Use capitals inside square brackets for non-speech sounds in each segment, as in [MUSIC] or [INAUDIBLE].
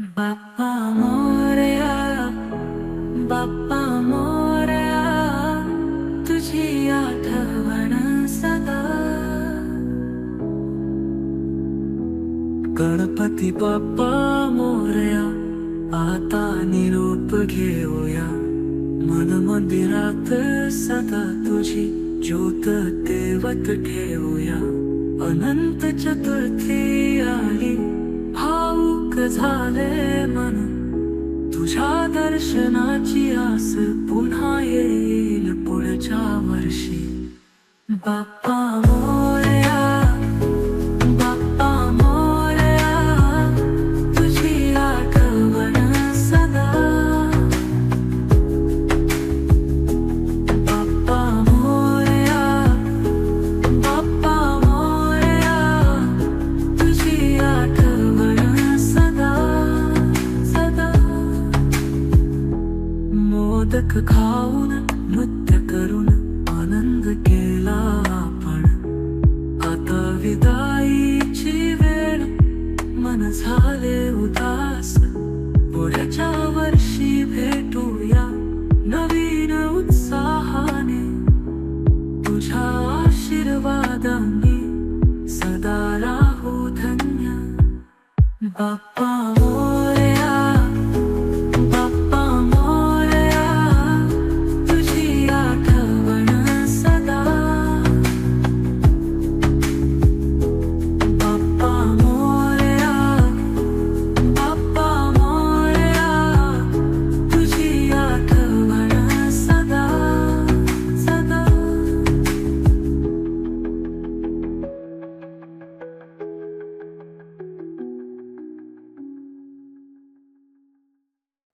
बाप्पा मोरया बाप्पा मोरया तुझी आठवण सदा. गणपती बाप्पा मोरया आता निरूप घेऊया. मन मंदिरात सदा तुझी ज्योत देवत ठेवूया अनंत चतुर्थी आली झाले मन. तुझ्या दर्शनाची आस पुन्हा येईल पुढच्या वर्षी. बाप्पा बाप्पा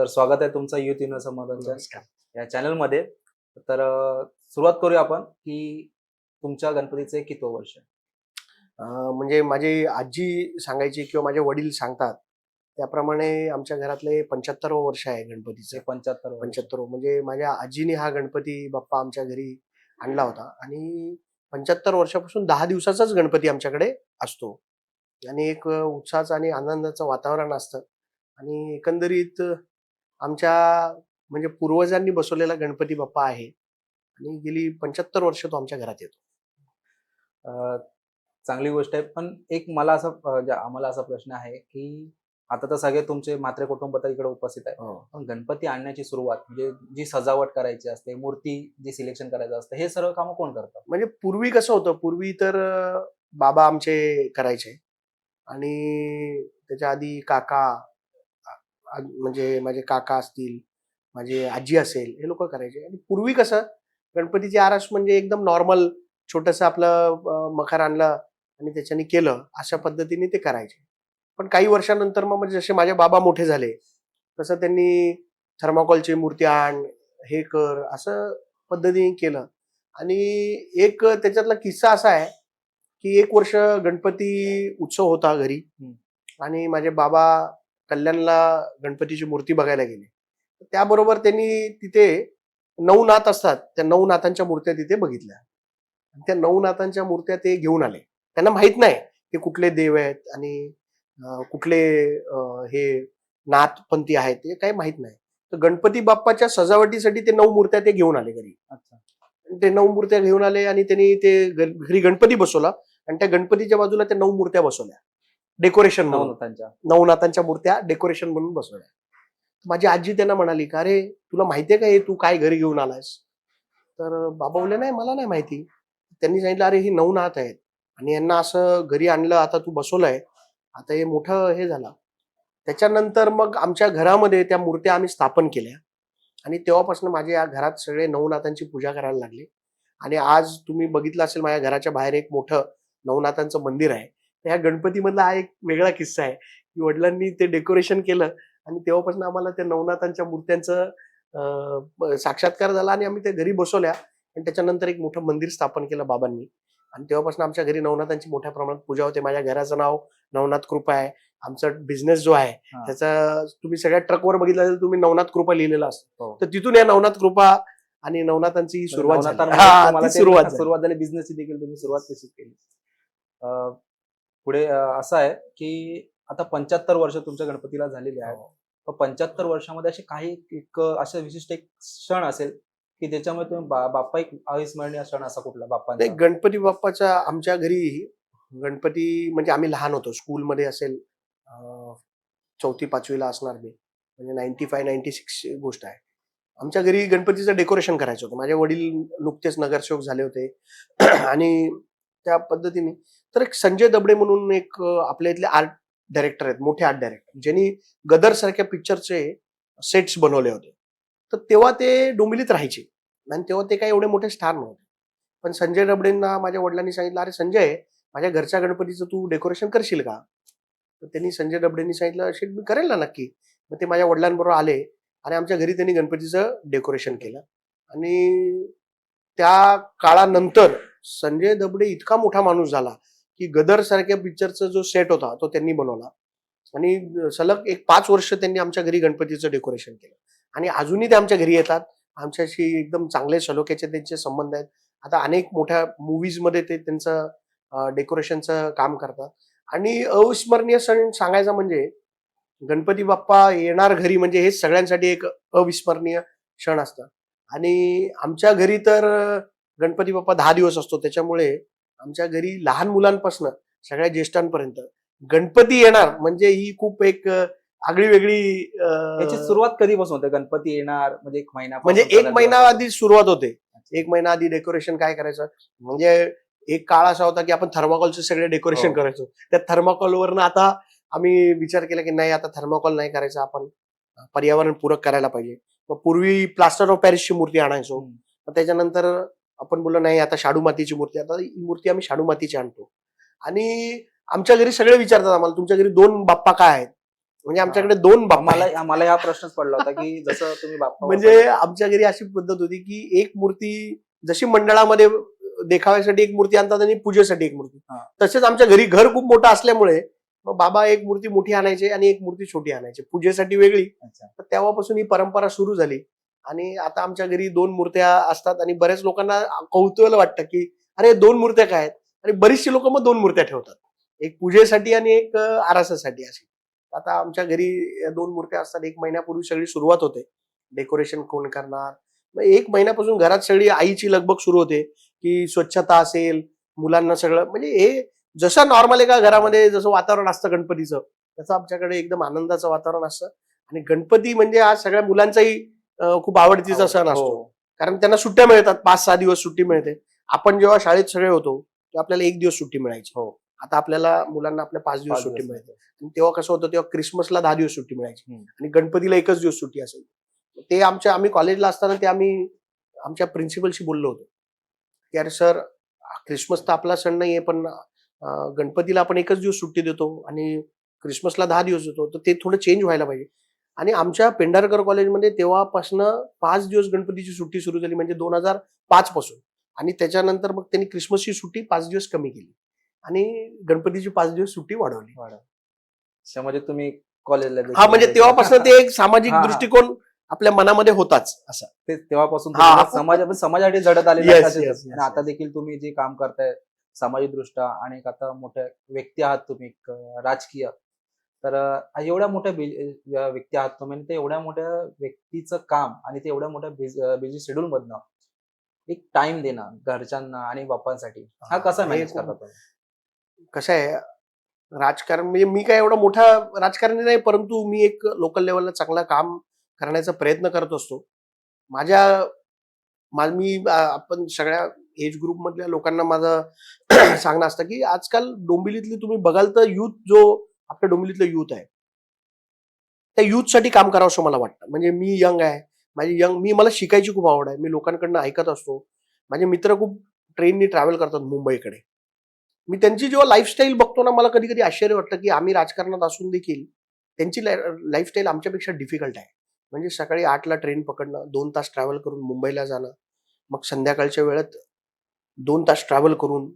तर स्वागत आहे तुमचं युथ युनिव्हर्सल मनोरंजन या चॅनलमध्ये. तर सुरुवात करूया आपण की तुमच्या गणपतीचे किती वर्ष म्हणजे माझी आजी सांगायची किंवा माझे वडील सांगतात त्याप्रमाणे आमच्या घरातले पंच्याहत्तर वर्ष आहे गणपतीचे. पंच्याहत्तर. पंच्याहत्तर म्हणजे माझ्या आजीने हा गणपती बाप्पा आमच्या घरी आणला होता. आणि पंच्याहत्तर वर्षापासून दहा दिवसाचाच गणपती आमच्याकडे असतो. आणि एक उत्साहाचं आणि आनंदाचं वातावरण असतं. आणि एकंदरीत आमच्या म्हणजे पूर्वजांनी बसवलेला गणपती बाप्पा आहे. आणि गेली पंच्याहत्तर वर्ष तो आमच्या घरात येतो. चांगली गोष्ट आहे. पण एक मला असा आम्हाला असा प्रश्न आहे की आता तर सगळे तुमचे मात्रे कुटुंब तर इकडे उपस्थित आहे पण गणपती आणण्याची सुरुवात म्हणजे जी सजावट करायची असते मूर्ती जी सिलेक्शन करायचं असतं हे सर्व कामं कोण करतात म्हणजे पूर्वी कसं होतं? पूर्वी तर बाबा आमचे करायचे. आणि त्याच्या आधी काका म्हणजे माझे काका असतील माझे आजी असेल हे लोक करायचे. आणि पूर्वी कसं गणपतीची आरास म्हणजे एकदम नॉर्मल छोटस आपलं मखर आणलं आणि त्याच्याने केलं अशा पद्धतीने ते करायचे. पण काही वर्षानंतर मग म्हणजे जसे माझे बाबा मोठे झाले तसं त्यांनी थर्माकोलची मूर्ती आण हे कर असं पद्धतीने केलं. आणि एक त्याच्यातला किस्सा असा आहे की एक वर्ष गणपती उत्सव होता घरी. आणि माझे बाबा कल्याणला गणपतीची मूर्ती बघायला गेले. त्याबरोबर त्यांनी तिथे नऊ नाथ असतात. त्या नऊ नाथांच्या मूर्त्या तिथे बघितल्या. आणि त्या नऊ नाथांच्या मूर्त्या ते घेऊन आले. त्यांना माहीत नाही की कुठले देव आहेत आणि कुठले हे नाथपंथी आहेत ते काही माहीत नाही. तर गणपती बाप्पाच्या सजावटीसाठी ते नऊ मूर्त्या ते घेऊन आले घरी. ते नऊ मूर्त्या घेऊन आले आणि त्यांनी ते घरी गणपती बसवला. आणि त्या गणपतीच्या बाजूला त्या नऊ मूर्त्या बसवल्या. डेकोरेशन म्हणून. नवनाथांच्या नवनाथांच्या मूर्त्या डेकोरेशन म्हणून बसवल्या. माझी आजी त्यांना म्हणाली का अरे तुला माहितीये का हे तू काय घरी घेऊन आलायस? तर बाबा बोलले नाही मला नाही माहिती. त्यांनी सांगितलं अरे ही नवनाथ आहेत. आणि यांना असं घरी आणलं आता तू बसवलंय. आता हे मोठं हे झालं. त्याच्यानंतर मग आमच्या घरामध्ये त्या मूर्त्या आम्ही स्थापन केल्या. आणि तेव्हापासून माझ्या या घरात सगळे नवनाथांची पूजा करायला लागले. आणि आज तुम्ही बघितलं असेल माझ्या घराच्या बाहेर एक मोठं नवनाथांचं मंदिर आहे. त्या गणपतीमधला हा एक वेगळा किस्सा आहे. की वडिलांनी ते डेकोरेशन केलं आणि तेव्हापासून आम्हाला त्या नवनाथांच्या मूर्त्यांचं साक्षात्कार झाला आणि आम्ही त्या घरी बसवल्या. आणि त्याच्यानंतर एक मोठं मंदिर स्थापन केलं बाबांनी. आणि तेव्हापासून आमच्या घरी नवनाथांची मोठ्या प्रमाणात पूजा होते. माझ्या घराचं नाव नवनाथ कृपा आहे. आमचा बिझनेस जो आहे. त्याचा तुम्ही सगळ्या ट्रकवर बघितलं असेल तुम्ही नवनाथ कृपा लिहिलेला असतो. हो. तर तिथून या नवनाथ कृपा आणि नवनाथांची सुरुवात सुरुवात झाली. बिझनेसची देखील तुम्ही सुरुवात कशीच केली? पुढे असं आहे की आता पंच्याहत्तर वर्ष तुमच्या गणपतीला झालेली आहेत. हो. पंच्याहत्तर वर्षामध्ये असे काही एक असं विशिष्ट एक क्षण असेल की ज्याच्यामुळे तुम्ही बा- बाप्पा एक अविस्मरणीय क्षण असा कुठला नाही बाप्पांचा गणपती बाप्पाचा आमच्या घरी गणपती म्हणजे आम्ही लहान होतो. स्कूलमध्ये असेल चौथी पाचवीला असणार मी. म्हणजे नाईन्टी फाय नाईन्टी सिक्स गोष्ट आहे. आमच्या घरी गणपतीचं डेकोरेशन करायचं होतं. माझे वडील नुकतेच नगरसेवक झाले होते. आणि त्या पद्धतीने. तर एक संजय दबडे म्हणून एक आपल्या इथले आर्ट डायरेक्टर आहेत मोठे आर्ट डायरेक्टर ज्यांनी गदर सारख्या पिक्चरचे सेट्स बनवले होते. तर तेव्हा ते डोंबिलीत राहायचे. आणि तेव्हा ते काही एवढे मोठे स्टार नव्हते. पण संजय डबडेंना माझ्या वडिलांनी सांगितलं अरे संजय माझ्या घरच्या गणपतीचं तू डेकोरेशन करशील का? तर त्यांनी संजय डबडेंनी सांगितलं शेट मी करेल ना नक्की. मग ते माझ्या वडिलांबरोबर आले. आणि आमच्या घरी त्यांनी गणपतीचं डेकोरेशन केलं. आणि त्या काळानंतर संजय दबडे इतका मोठा माणूस झाला की गदर सारख्या पिक्चरचा जो सेट होता तो त्यांनी बनवला. आणि सलग एक पाच वर्ष त्यांनी आमच्या घरी गणपतीचं डेकोरेशन केलं. आणि अजूनही ते आमच्या घरी येतात. आमच्याशी एकदम चांगले सलोख्याचे त्यांचे संबंध आहेत. आता अनेक मोठ्या मूवीजमध्ये ते त्यांचं डेकोरेशनचं काम करतात. आणि अविस्मरणीय सण सांगायचा म्हणजे गणपती बाप्पा येणार घरी म्हणजे हे सगळ्यांसाठी एक अविस्मरणीय क्षण असतं. आणि आमच्या घरी तर गणपती बाप्पा दहा दिवस असतो. त्याच्यामुळे आमच्या घरी लहान मुलांपासून सगळ्या ज्येष्ठांपर्यंत गणपती येणार म्हणजे ही खूप एक आगळी वेगळी अं, याची सुरुवात कधीपासून होते? गणपती येणार म्हणजे एक महिना म्हणजे एक महिना आधी सुरुवात होते. एक महिना आधी डेकोरेशन काय करायचं? म्हणजे एक काळ असा होता की आपण थर्माकोलचे सगळे डेकोरेशन हो. करायचो. त्या थर्माकोलवरनं आता आम्ही विचार केला की नाही आता थर्माकोल नाही करायचं आपण पर्यावरण पूरक करायला पाहिजे. मग पूर्वी प्लास्टर ऑफ पॅरिसची मूर्ती आणायचो. त्याच्यानंतर आपण बोललो नाही आता शाडू मातीची मूर्ती आता ही मूर्ती आम्ही शाडू मातीची आणतो. आणि आमच्या घरी सगळे विचारतात आम्हाला तुमच्या घरी दोन बाप्पा काय आहेत? म्हणजे आमच्याकडे दोन बाप्पा. मला हा प्रश्नच पडला होता की जसं तुम्ही बाप्पा [LAUGHS] म्हणजे आमच्या घरी अशी पद्धत होती की एक मूर्ती जशी मंडळामध्ये देखाव्यासाठी एक मूर्ती आणतात आणि पूजेसाठी एक मूर्ती. तसेच आमच्या घरी घर खूप मोठं असल्यामुळे मग बाबा एक मूर्ती मोठी आणायचे आणि एक मूर्ती छोटी आणायची. पूजेसाठी वेगळी. तर तेव्हापासून ही परंपरा सुरू झाली. आणि आता आमच्या घरी दोन मूर्त्या असतात आणि बऱ्याच लोकांना कौतूहल वाटतं की अरे दोन मूर्त्या काय आहेत? आणि बरीचशी लोक मग दोन मूर्त्या ठेवतात. एक पूजेसाठी आणि एक आरासासाठी अशी. आता आमच्या घरी दोन मूर्त्या असतात. एक महिन्यापूर्वी सगळी सुरुवात होते. डेकोरेशन कोण करणार? मग एक महिन्यापासून घरात सगळी आईची लगबग सुरू होते की स्वच्छता असेल मुलांना सगळं म्हणजे हे जसं नॉर्मल एका घरामध्ये जसं वातावरण असतं गणपतीचं तसं आमच्याकडे एकदम आनंदाचं वातावरण असतं. आणि गणपती म्हणजे आज सगळ्या मुलांचाही खूप आवडतीचा सण असतो. हो. कारण त्यांना सुट्ट्या मिळतात पाच सहा दिवस सुट्टी मिळते. आपण जेव्हा शाळेत सगळे होतो तेव्हा आपल्याला एक दिवस सुट्टी मिळायची. हो. आता आपल्याला मुलांना आपल्या पाच दिवस सुट्टी मिळते. आणि तेव्हा कसं होतं तेव्हा क्रिसमसला दहा दिवस सुट्टी मिळायची. आणि गणपतीला एकच दिवस सुट्टी असेल ते आमच्या आम्ही कॉलेजला असताना ते आम्ही आमच्या प्रिन्सिपलशी बोललो होतो. की अरे सर क्रिसमस तर आपला सण नाहीये पण गणपतीला आपण एकच दिवस सुट्टी देतो आणि क्रिसमसला दहा दिवस देतो. तर ते थोडं चेंज व्हायला पाहिजे. आणि आमच्या पेंढारकर कॉलेजमध्ये तेव्हापासनं पाच दिवस गणपतीची सुट्टी सुरू झाली म्हणजे दोन हजार पाच पासून आणि त्याच्यानंतर मग त्यांनी क्रिसमसची सुट्टी पाच दिवस कमी केली आणि गणपतीची पाच दिवस सुट्टी वाढवली अच्छा, म्हणजे तुम्ही कॉलेजला हा म्हणजे तेव्हापासून ते एक [LAUGHS] सामाजिक हा, हा. दृष्टिकोन आपल्या मनामध्ये होताच असा ते तेव्हापासून हा. समाज समाजासाठी झडत Yes, yes, yes, आणि आता. देखील तुम्ही जे काम करताय सामाजिक दृष्ट्या आणि एक आता मोठ्या व्यक्ती आहात तुम्ही एक, अं, राजकीय तर एवढ्या मोठ्या व्यक्ती आहात तुम्ही ते एवढ्या मोठ्या व्यक्तीचं काम आणि ते एवढ्या मोठ्या बिझी शेड्यूल मधनं एक टाइम देणं घरच्यांना आणि बाप्पांसाठी हा कसा मॅनेज खूप- करता तुम्ही? कसं आहे राजकारण म्हणजे मी काय एवढा मोठा राजकारणी नाही परंतु मी एक लोकल लेवलला चांगलं काम करण्याचा प्रयत्न करत असतो. माझ्या मा- आपण सगळ्या एज ग्रुप मधल्या लोकांना माझं [CLEARS THROAT] सांगणं असतं की आजकाल डोंबिवलीतली तुम्ही बघाल तर युथ जो आपल्या डोंबिवलीतलं युथ आहे. त्या युथसाठी काम करावं असं मला वाटतं. म्हणजे मी यंग आहे. माझी यंग मी मला शिकायची खूप आवड आहे. मी लोकांकडनं ऐकत असतो. माझे मित्र खूप ट्रेननी ट्रॅव्हल करतात मुंबईकडे. मी त्यांची जेव्हा लाईफस्टाईल बघतो ना मला कधी कधी आश्चर्य वाटतं की आम्ही राजकारणात असून देखील त्यांची लाईफस्टाईल आमच्यापेक्षा डिफिकल्ट आहे. म्हणजे सकाळी आठला ट्रेन पकडणं दोन तास ट्रॅव्हल करून मुंबईला जाणं मग संध्याकाळच्या वेळेत दोन तास ट्रॅव्हल करून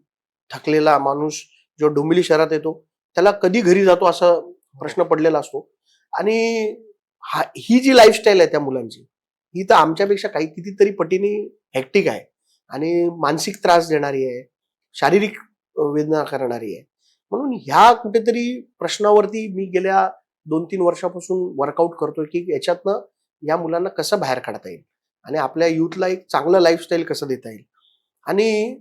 थकलेला माणूस जो डोंबिवली शहरात येतो त्याला कधी घरी जातो असा प्रश्न पडलेला असतो. आणि हा ही जी लाईफस्टाईल आहे त्या मुलांची ही तर आमच्यापेक्षा काही कितीतरी पटीने हॅक्टिक आहे. आणि मानसिक त्रास देणारी आहे शारीरिक वेदना करणारी आहे. म्हणून ह्या कुठेतरी प्रश्नावरती मी गेल्या दोन तीन वर्षापासून वर्कआउट करतोय की याच्यातनं या मुलांना कसं बाहेर काढता येईल? आणि आपल्या युथला एक चांगलं लाईफस्टाईल कसं देता येईल? आणि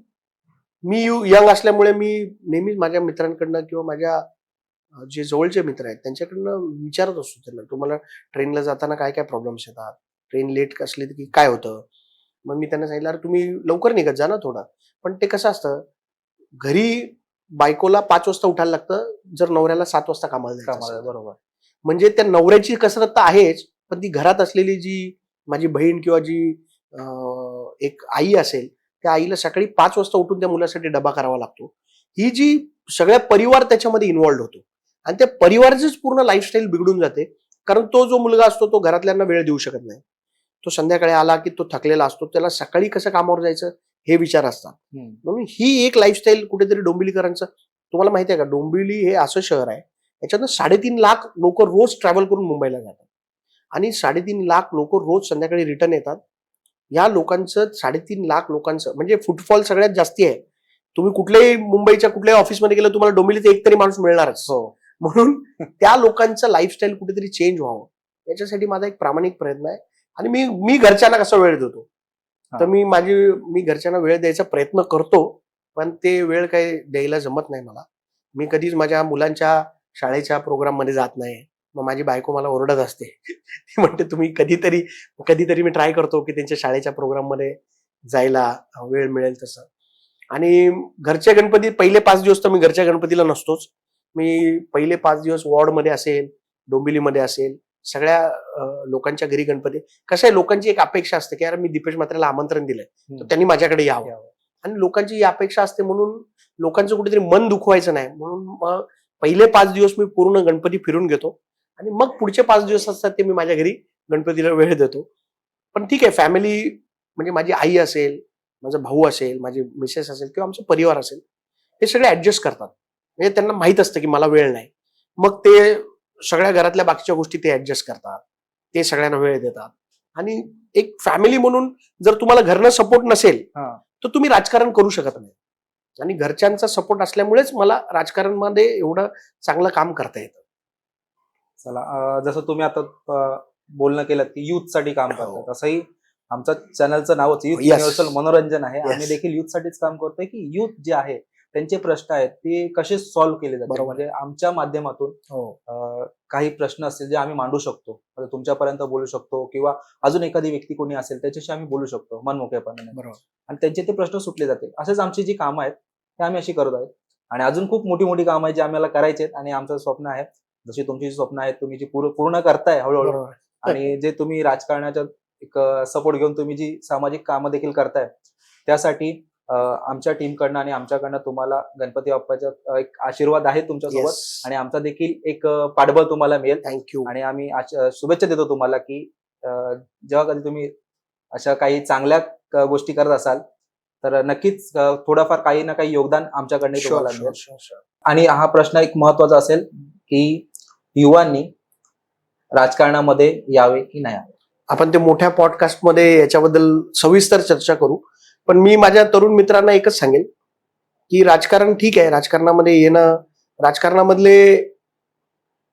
मी यंग असल्यामुळे मी नेहमीच माझ्या मित्रांकडनं किंवा माझ्या जे जवळचे मित्र आहेत त्यांच्याकडनं विचारत असतो त्यांना तुम्हाला ट्रेनला जाताना काय काय प्रॉब्लेम्स येतात? ट्रेन लेट असली की काय होतं? मग मी त्यांना सांगितलं "अरे तुम्ही लवकर निघत जा ना थोडं. पण ते कसं असतं घरी बायकोला पाच वाजता उठायला लागतं जर नवऱ्याला सात वाजता कामाला. बरोबर. म्हणजे त्या नवऱ्याची कसरत तर आहेच पण ती घरात असलेली जी माझी बहीण किंवा जी एक आई असेल त्या आईला सकाळी पाच वाजता उठून त्या मुलासाठी डबा करावा लागतो. ही जी सगळ्या परिवार त्याच्यामध्ये इन्व्हॉल्ड होतो. आणि त्या परिवाराचीच पूर्ण लाईफस्टाईल बिघडून जाते. कारण तो जो मुलगा असतो तो घरातल्यांना वेळ देऊ शकत नाही. तो संध्याकाळी आला की तो थकलेला असतो. त्याला सकाळी कसं कामावर जायचं हे विचार असतात. म्हणून ही एक लाईफस्टाईल कुठेतरी डोंबिवलीकरांचं तुम्हाला माहिती आहे का? डोंबिवली हे असं शहर आहे. याच्यातनं साडेतीन लाख लोक रोज ट्रॅव्हल करून मुंबईला जातात. आणि साडेतीन लाख लोक रोज संध्याकाळी रिटर्न येतात. या लोकांचं साडेतीन लाख लोकांचं म्हणजे फुटफॉल सगळ्यात जास्ती आहे. तुम्ही कुठल्याही मुंबईच्या कुठल्याही ऑफिसमध्ये गेलं तुम्हाला डोंबिवलीत एक तरी माणूस मिळणारच. हो. म्हणून त्या लोकांचं लाईफस्टाईल कुठेतरी चेंज व्हावं. याच्यासाठी माझा एक प्रामाणिक प्रयत्न आहे. आणि मी मी घरच्यांना कसा वेळ देतो? तर. मी माझी मी घरच्यांना वेळ द्यायचा प्रयत्न करतो पण ते वेळ काही द्यायला जमत नाही मला. मी कधीच माझ्या मुलांच्या शाळेच्या प्रोग्राममध्ये जात नाही. मग माझी बायको मला ओरडत असते. ती म्हणते तुम्ही कधीतरी कधीतरी मी ट्राय करतो की त्यांच्या शाळेच्या प्रोग्राममध्ये जायला वेळ मिळेल तसं. आणि घरच्या गणपती पहिले पाच दिवस तर मी घरच्या गणपतीला नसतोच. मी पहिले पाच दिवस वॉर्डमध्ये असेल डोंबिवलीमध्ये असेल सगळ्या लोकांच्या घरी गणपती. कसं आहे लोकांची एक अपेक्षा असते की यार मी दीपेश मात्रेला आमंत्रण दिलंय. तर. त्यांनी माझ्याकडे यावं. यावं. आणि लोकांची ही अपेक्षा असते म्हणून लोकांचं कुठेतरी मन दुखवायचं नाही. म्हणून मग पहिले पाच दिवस मी पूर्ण गणपती फिरून घेतो. आणि मग पुढचे पाच दिवस असतात ते मी माझ्या घरी गणपतीला वेळ देतो. पण ठीक आहे फॅमिली म्हणजे माझी आई असेल माझा भाऊ असेल माझी मिसेस असेल किंवा आमचा परिवार असेल हे सगळे ऍडजस्ट करतात. म्हणजे त्यांना माहीत असतं की मला वेळ नाही. मग ते सगळ्या घरातल्या बाकीच्या गोष्टी ते ऍडजस्ट करतात. ते सगळ्यांना वेळ देतात. आणि एक फॅमिली म्हणून जर तुम्हाला घरनं सपोर्ट नसेल हा. तर तुम्ही राजकारण करू शकत नाही. आणि घरच्यांचा सपोर्ट असल्यामुळेच मला राजकारणमध्ये एवढं चांगलं काम करता येतं. चला जसं तुम्ही आता बोलणं केलं की युथसाठी काम हो. करतात तसंही आमचं चॅनलचं नावच युथ. युनिव्हर्सल मनोरंजन आहे. आम्ही देखील युथ साठीच काम करतोय की युथ जे आहे त्यांचे प्रश्न आहेत ते कसे सॉल्व्ह केले जातात. म्हणजे आमच्या माध्यमातून अं, काही प्रश्न असतील जे आम्ही मांडू शकतो म्हणजे तुमच्यापर्यंत बोलू शकतो किंवा अजून एखादी व्यक्ती कोणी असेल त्याच्याशी आम्ही बोलू शकतो मनमोकळेपणाने बरोबर आणि त्यांचे ते प्रश्न सुटले जातील असेच आमची जी कामं आहेत ते आम्ही अशी करत आहोत आणि अजून खूप मोठी मोठी कामं आहेत जी आम्हाला करायची आहेत आणि आमचं स्वप्न आहे जशी तुमची जी स्वप्न आहेत तुम्ही जी पूर्ण पूर्ण करताय हळूहळू आणि जे तुम्ही राजकारणाच्या एक सपोर्ट घेऊन तुम्ही जी सामाजिक कामं देखील करताय त्यासाठी आमच्या टीमकडनं आणि आमच्याकडनं तुम्हाला गणपती बाप्पाचा एक आशीर्वाद आहे तुमच्यासोबत आणि आमचा देखील एक पाठबळ तुम्हाला मिळेल. थँक्यू आणि आम्ही शुभेच्छा देतो तुम्हाला की जेव्हा कधी तुम्ही अशा काही चांगल्या गोष्टी करत असाल तर नक्कीच थोडंफार काही ना काही योगदान आमच्याकडनं तुम्हाला मिळेल. आणि हा प्रश्न एक महत्त्वाचा असेल की युवांनी राजकारणामध्ये यावे की नाही यावे? आपण ते मोठ्या पॉडकास्टमध्ये याच्याबद्दल सविस्तर चर्चा करू. पण मी माझ्या तरुण मित्रांना एकच सांगेल की राजकारण ठीक आहे. राजकारणामध्ये येणं राजकारणामधले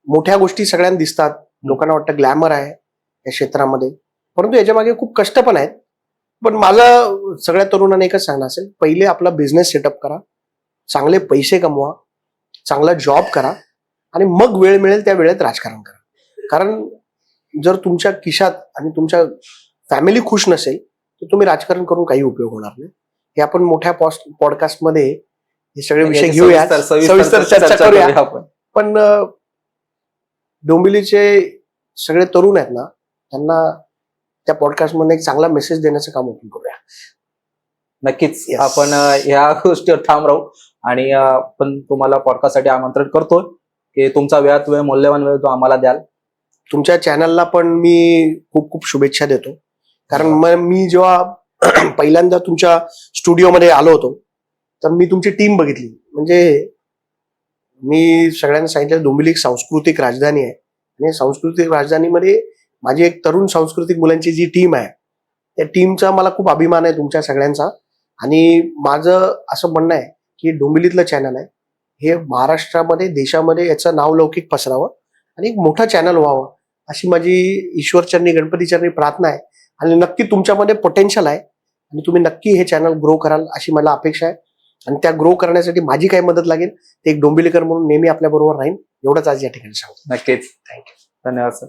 मोठ्या गोष्टी सगळ्यांना दिसतात. लोकांना वाटतं ग्लॅमर आहे या क्षेत्रामध्ये. परंतु याच्या मागे खूप कष्ट पण आहेत. पण माझं सगळ्या तरुणांना एकच सांगणं असेल पहिले आपला बिझनेस सेटअप करा. चांगले पैसे कमवा. चांगला जॉब करा. आणि मग वेळ मिळेल त्या वेळेत राजकारण करा. कारण जर तुमच्या खिशात आणि तुमच्या फॅमिली खुश नसेल तर तुम्ही राजकारण करून काही उपयोग होणार नाही. हे आपण मोठ्या पॉडकास्टमध्ये हे सगळे विषय घेऊया सविस्तर- चर्चा करूया आपण. पण डोंबिवलीचे सगळे तरुण आहेत ना त्यांना त्या पॉडकास्टमध्ये एक चांगला मेसेज देण्याचं काम आपण करूया. नक्कीच. आपण ह्या गोष्टीवर ठाम राहू. आणि आपण तुम्हाला पॉडकास्टसाठी आमंत्रण करतो की तुमचा वेळात वेळ मौल्यवान वेळ तो आम्हाला द्याल. तुमच्या चॅनलला पण मी खूप खूप शुभेच्छा देतो. कारण मग मी जेव्हा [CLEARS THROAT] पहिल्यांदा तुमच्या स्टुडिओमध्ये आलो होतो तर मी तुमची टीम बघितली. म्हणजे मी सगळ्यांना सांगितलं डोंबिवली सांस्कृतिक राजधानी आहे. आणि सांस्कृतिक राजधानीमध्ये माझी एक तरुण सांस्कृतिक मुलांची जी टीम आहे त्या टीमचा मला खूप अभिमान आहे तुमच्या सगळ्यांचा. आणि माझं असं म्हणणं आहे की डोंबिवलीतलं चॅनल आहे हे महाराष्ट्रामध्ये देशामध्ये याचं नावलौकिक पसरावं आणि एक मोठं चॅनल व्हावं अशी माझी ईश्वरचरणी गणपतीचरणी प्रार्थना आहे. आणि नक्की तुमच्यामध्ये पोटेन्शियल आहे आणि तुम्ही नक्की हे चॅनल ग्रो कराल अशी मला अपेक्षा आहे. आणि त्या ग्रो करण्यासाठी माझी काय मदत लागेल ते एक डोंबिवलीकर म्हणून नेहमी आपल्या बरोबर राहीन. एवढंच आज या ठिकाणी सांगतो. नक्कीच. थँक्यू धन्यवाद सर